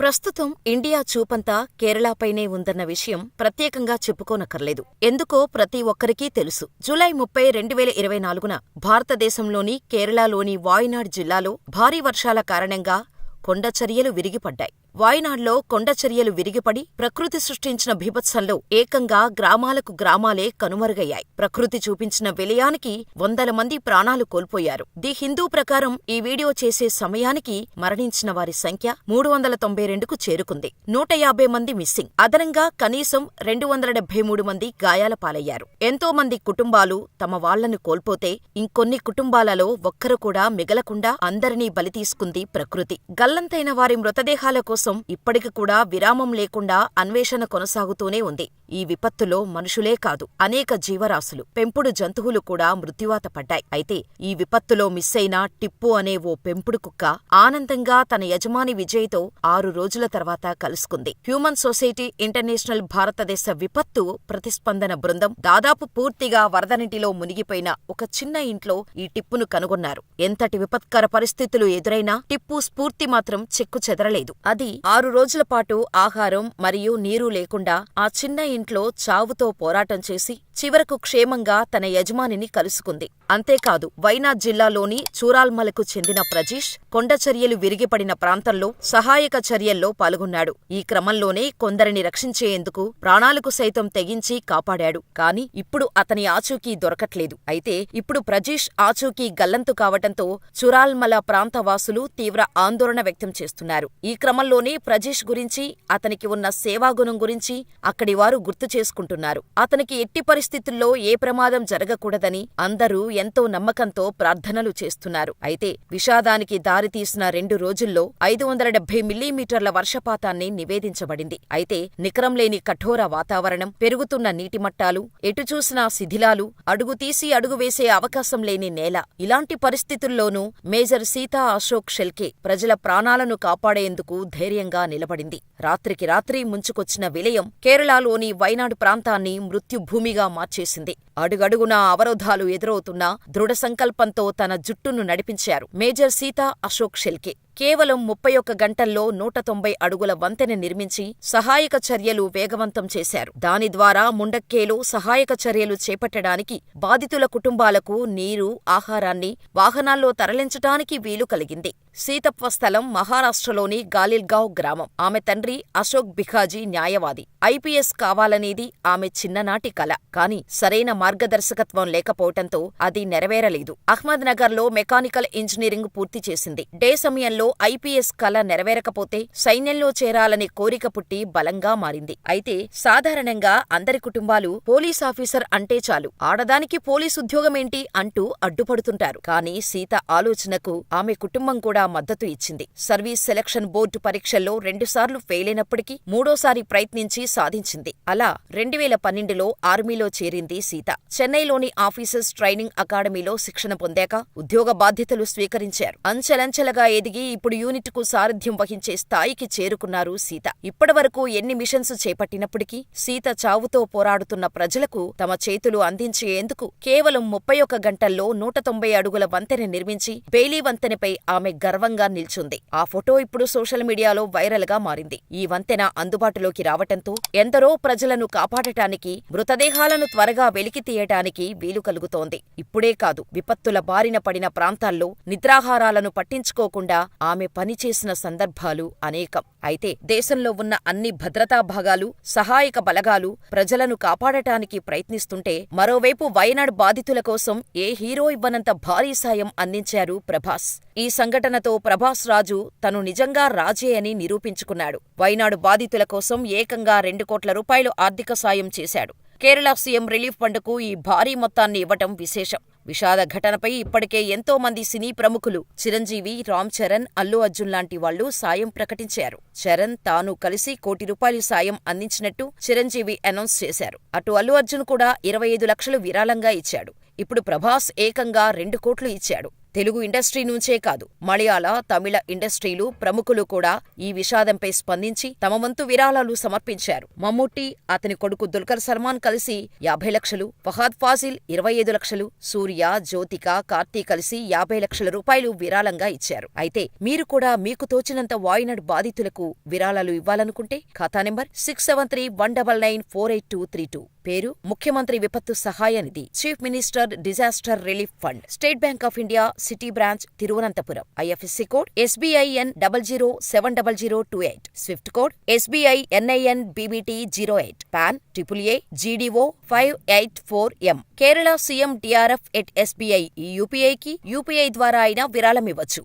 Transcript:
ప్రస్తుతం ఇండియా చూపంతా కేరళపైనే ఉందన్న విషయం ప్రత్యేకంగా చెప్పుకోనక్కర్లేదు. ఎందుకో ప్రతి ఒక్కరికీ తెలుసు. జూలై ముప్పై రెండువేల ఇరవై నాలుగున భారతదేశంలోని కేరళలోని వాయనాడ్ జిల్లాలో భారీ వర్షాల కారణంగా కొండచరియలు విరిగిపడ్డాయి. వాయనాడ్లో కొండచరియలు విరిగిపడి ప్రకృతి సృష్టించిన బీభత్సంలో ఏకంగా గ్రామాలకు గ్రామాలే కనుమరుగయ్యాయి. ప్రకృతి చూపించిన విలయానికి వందల మంది ప్రాణాలు కోల్పోయారు. ది హిందూ ప్రకారం ఈ వీడియో చేసే సమయానికి మరణించిన వారి సంఖ్య మూడు వందల తొంభై రెండుకు చేరుకుంది. నూట యాభై మంది మిస్సింగ్. అదనంగా కనీసం రెండు వందల డెబ్బై మూడు మంది గాయాల పాలయ్యారు. ఎంతో మంది కుటుంబాలు తమ వాళ్ళను కోల్పోతే ఇంకొన్ని కుటుంబాలలో ఒక్కరు కూడా మిగలకుండా అందరినీ బలితీసుకుంది ప్రకృతి. గల్లంతైన వారి మృతదేహాల కోసం ఇప్పటికి కూడా విరామం లేకుండా అన్వేషణ కొనసాగుతూనే ఉంది. ఈ విపత్తులో మనుషులే కాదు అనేక జీవరాశులు, పెంపుడు జంతువులు కూడా మృత్యువాత పడ్డాయి. అయితే ఈ విపత్తులో మిస్సైన టిప్పు అనే ఓ పెంపుడు కుక్క ఆనందంగా తన యజమాని విజయ్తో ఆరు రోజుల తర్వాత కలుసుకుంది. హ్యూమన్ సొసైటీ ఇంటర్నేషనల్ భారతదేశ విపత్తు ప్రతిస్పందన బృందం దాదాపు పూర్తిగా వరదనిటిలో మునిగిపోయిన ఒక చిన్న ఇంట్లో ఈ టిప్పును కనుగొన్నారు. ఎంతటి విపత్కర పరిస్థితులు ఎదురైనా టిప్పు స్ఫూర్తి మాత్రం చెక్కు చెదరలేదు. అది ఆరు రోజుల పాటు ఆహారం మరియు నీరు లేకుండా ఆ చిన్న ఇంట్లో చావుతో పోరాటం చేసి చివరకు క్షేమంగా తన యజమానిని కలుసుకుంది. అంతేకాదు వైనాడ్ జిల్లాలోని చూరాల్మలకు చెందిన ప్రజీష్ కొండచరియలు విరిగిపడిన ప్రాంతంలో సహాయక చర్యల్లో పాల్గొన్నాడు. ఈ క్రమంలోనే కొందరిని రక్షించేందుకు ప్రాణాలకు సైతం తెగించి కాపాడాడు. కాని ఇప్పుడు అతని ఆచూకీ దొరకట్లేదు. అయితే ఇప్పుడు ప్రజీష్ ఆచూకీ గల్లంతు కావటంతో చురాల్మల ప్రాంతవాసులు తీవ్ర ఆందోళన వ్యక్తం చేస్తున్నారు. ఈ క్రమంలోనే ప్రజీష్ గురించి అతనికి ఉన్న సేవాగుణం గురించి అక్కడి వారు గుర్తు చేసుకుంటున్నారు. అతనికి ఎట్టి పరిస్థితుల్లో ఏ ప్రమాదం జరగకూడదని అందరూ ఎంతో నమ్మకంతో ప్రార్థనలు చేస్తున్నారు. అయితే విషాదానికి దారితీసిన రెండు రోజుల్లో ఐదు వందల డెబ్బై మిల్లీమీటర్ల వర్షపాతాన్ని నివేదించబడింది. అయితే నికరంలేని కఠోర వాతావరణం, పెరుగుతున్న నీటిమట్టాలు, ఎటుచూసినా శిథిలాలు, అడుగుతీసి అడుగు వేసే అవకాశం లేని నేల ఇలాంటి పరిస్థితుల్లోనూ మేజర్ సీతా అశోక్ షెల్కే ప్రజల ప్రాణాలను కాపాడేందుకు ధైర్యంగా నిలబడింది. రాత్రికి రాత్రి ముంచుకొచ్చిన విలయం కేరళలోని వైనాడు ప్రాంతాన్ని మృత్యుభూమిగా మార్చేసింది. అడుగడుగునా అవరోధాలు ఎదురవుతున్న దృఢ సంకల్పంతో తన జుట్టును నడిపించారు మేజర్ సీతా అశోక్ షెల్కే. కేవలం ముప్పై ఒక్క గంటల్లో నూట తొంభై అడుగుల వంతెన నిర్మించి సహాయక చర్యలు వేగవంతం చేశారు. దాని ద్వారా ముండక్కేలో సహాయక చర్యలు చేపట్టడానికి బాధితుల కుటుంబాలకు నీరు, ఆహారాన్ని వాహనాల్లో తరలించటానికి వీలు కలిగింది. సీతత్వ స్థలం మహారాష్ట్రలోని గాలిల్గావ్ గ్రామం. ఆమె తండ్రి అశోక్ బిఖాజీ న్యాయవాది. ఐపీఎస్ కావాలనేది ఆమె చిన్ననాటి కల. కాని సరైన మార్గదర్శకత్వం లేకపోవటంతో అది నెరవేరలేదు. అహ్మద్ నగర్లో మెకానికల్ ఇంజనీరింగ్ పూర్తి చేసింది. డే సమయంలో ఐపీఎస్ కల నెరవేరకపోతే సైన్యంలో చేరాలనే కోరిక పుట్టి బలంగా మారింది. అయితే సాధారణంగా అందరి కుటుంబాలు పోలీస్ ఆఫీసర్ అంటే చాలు ఆడదానికి పోలీస్ ఉద్యోగమేంటి అంటూ అడ్డుపడుతుంటారు. కానీ సీత ఆలోచనకు ఆమె కుటుంబం కూడా మద్దతు ఇచ్చింది. సర్వీస్ సెలక్షన్ బోర్డు పరీక్షల్లో రెండుసార్లు ఫెయిల్ అయినప్పటికీ మూడోసారి ప్రయత్నించి సాధించింది. అలా రెండువేల పన్నెండులో ఆర్మీలో చేరింది సీత. చెన్నైలోని ఆఫీసర్స్ ట్రైనింగ్ అకాడమీలో శిక్షణ పొందాక ఉద్యోగ బాధ్యతలు స్వీకరించారు. అంచెలంచెలుగా ఎదిగి ఇప్పుడు యూనిట్కు సారథ్యం వహించే స్థాయికి చేరుకున్నారు సీత. ఇప్పటివరకు ఎన్ని మిషన్స్ చేపట్టినప్పటికీ సీత చావుతో పోరాడుతున్న ప్రజలకు తమ చేతులు అందించేందుకు కేవలం ముప్పై ఒక్క గంటల్లో నూట తొంభై అడుగుల వంతెన నిర్మించి బెయిలీ వంతెనపై ఆమె గర్వంగా నిల్చుంది. ఆ ఫోటో ఇప్పుడు సోషల్ మీడియాలో వైరల్గా మారింది. ఈ వంతెన అందుబాటులోకి రావటంతో ఎందరో ప్రజలను కాపాడటానికి, మృతదేహాలను త్వరగా వెలికి తీయటానికి వీలు కలుగుతోంది. ఇప్పుడే కాదు విపత్తుల బారిన పడిన ప్రాంతాల్లో నిద్రాహారాలను పట్టించుకోకుండా ఆమె పనిచేసిన సందర్భాలు అనేకం. అయితే దేశంలో ఉన్న అన్ని భద్రతా భాగాలు, సహాయక బలగాలు ప్రజలను కాపాడటానికి ప్రయత్నిస్తుంటే మరోవైపు వయనాడ్ బాధితుల కోసం ఏ హీరో ఇవ్వనంత భారీ సాయం అందించారు ప్రభాస్. ఈ సంఘటనతో ప్రభాస్ రాజు తను నిజంగా రాజే అని నిరూపించుకున్నాడు. వైనాడు బాధితుల కోసం ఏకంగా రెండు కోట్ల రూపాయలు ఆర్థిక సాయం చేశాడు. కేరళ సీఎం రిలీఫ్ ఫండ్కు ఈ భారీ మొత్తాన్ని ఇవ్వటం విశేషం. విషాద ఘటనపై ఇప్పటికే ఎంతో మంది సినీ ప్రముఖులు చిరంజీవి, రామ్ చరణ్, అల్లు అర్జున్ లాంటి వాళ్ళు సాయం ప్రకటించారు. చరణ్ తాను కలిసి కోటి రూపాయలు సాయం అందించినట్టు చిరంజీవి అనౌన్స్ చేశారు. అటు అల్లు అర్జున్ కూడా ఇరవై ఐదు లక్షలు విరాళంగా ఇచ్చాడు. ఇప్పుడు ప్రభాస్ ఏకంగా రెండు కోట్లు ఇచ్చాడు. తెలుగు ఇండస్ట్రీ నుంచే కాదు మలయాళ, తమిళ ఇండస్ట్రీలు ప్రముఖులు కూడా ఈ విషాదంపై స్పందించి తమ వంతు విరాళాలు సమర్పించారు. మమ్ముట్టి, అతని కొడుకు దుల్కర్ సల్మాన్ కలిసి యాభై లక్షలు, ఫహాద్ ఫాజిల్ ఇరవై ఐదు లక్షలు, సూర్య, జ్యోతిక, కార్తీ కలిసి యాభై లక్షల రూపాయలు విరాళంగా ఇచ్చారు. అయితే మీరు కూడా మీకు తోచినంత వాయినాడ్ బాధితులకు విరాళాలు ఇవ్వాలనుకుంటే ఖాతా number six seven three one double nine four eight two three two పేరు ముఖ్యమంత్రి విపత్తు సహాయ నిధి chief minister disaster relief fund State Bank of India city branch Thiruvananthapuram. IFSC code SBIN double zero seven double zero two eight. Swift code SBI NIN BBT zero eight. PAN triple A GDO five eight four M. Kerala CM DRF at SBI ఈ యూపీఐకి UPI ద్వారా అయినా విరాళం ఇవ్వచ్చు.